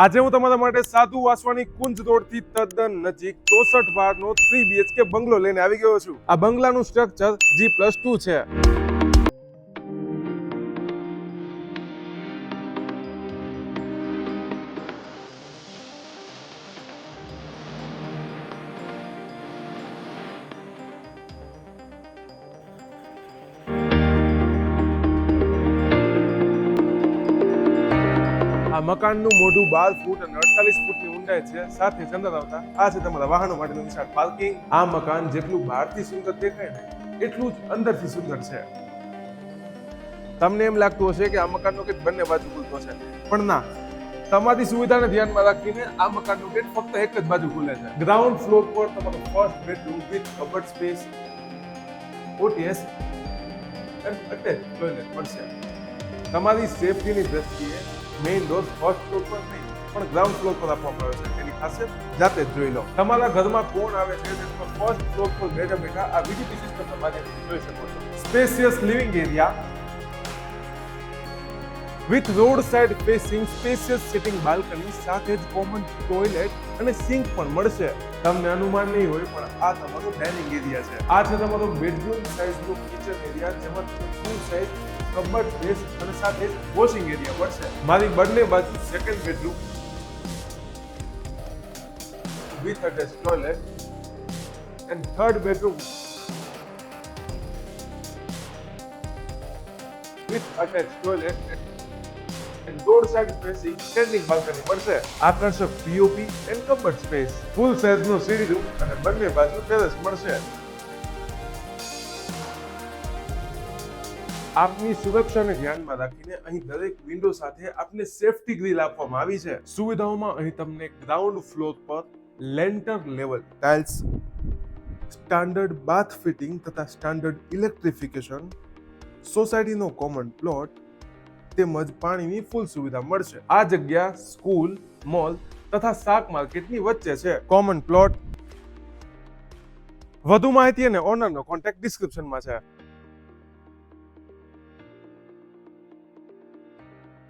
આજે હું તમારા માટે સાધુ વાસવાની કુંજ રોડથી તદ્દન નજીક ચોસઠ બારનો થ્રી બીએચકે બંગલો લઈને આવી ગયો છું. આ બંગલાનું સ્ટ્રક્ચર જી પ્લસ ટુ છે. આ મકાનનું મોઢું બાર ફૂટ અને અડતાલીસ ફૂટની ઊંડાઈ છે. સાથે ચંદર આવતા, આ છે તમારા વાહનો માટેનું વિશાળ પાર્કિંગ. આ મકાન જેટલું બહારથી સુંદર દેખાય ને, એટલું જ અંદરથી સુંદર છે. તમને એમ લાગતું હશે કે આ મકાનનો ગેટ બંને બાજુ ખુલતો છે. પણ ના, તમારી સુવિધાને ધ્યાનમાં રાખીને આ મકાનનો ગેટ ફક્ત એક જ બાજુ ખુલે છે. ગ્રાઉન્ડ ફ્લોર પર તમારો first bedroom with cupboard space OTS and attach toilet મળશે તમારી સેફટીની દ્રષ્ટિએ મેઇન ડોઝ ફર્સ્ટ ફ્લોર પર નહીં, પણ ગ્રાઉન્ડ ફ્લોર પર આપવામાં આવે છે. એની ખાસિયત જાતે જોઈ લો. તમારા ઘરમાં કોણ આવે છે ફર્સ્ટ ફ્લોર પર બેઠા બેઠા આ વીડીપી સિસ્ટમના તમારે જોઈ શકો છો. Spacious living area with road side facing spacious sitting balcony સાથે જ કોમન ટોયલેટ અને સિંક પણ મળશે. તમને અનુમાન નહીં હોય, પણ આ તમારો ડાઇનિંગ એરિયા છે. આ છે તમારો બેડરૂમ સાઇઝનું કિચન એરિયા જેમાં ફૂલ સાઇઝ કબર્ડ સ્પેસ અને સાથે જ વોશિંગ એરિયા મળશે. મારી બંને બાજુ second bedroom with attach toilet and third bedroom with attach toilet and door side facing standing balcony મળશે. આકર્ષક POP and cupboard space full size CD room અને બંને બાજુ ટેરેસ મળશે. આપની સુરક્ષાને ધ્યાનમાં રાખીને અહીં દરેક વિન્ડો સાથે આપને સેફટી ગ્રીલ આપવામાં આવી છે. સુવિધાઓમાં અહીં તમને ગ્રાઉન્ડ ફ્લોર પર lintel level tiles standard bath fitting તથા સ્ટાન્ડર્ડ ઇલેક્ટ્રિફિકેશન સોસાયટીનો કોમન પ્લોટ તેમજ પાણીની ફૂલ સુવિધા મળશે. આ જગ્યા સ્કૂલ, મોલ તથા શાક માર્કેટની વચ્ચે છે. કોમન પ્લોટ વધુ માહિતી અને ઓનરનો કોન્ટેક્ટ ડિસ્ક્રિપ્શનમાં છે.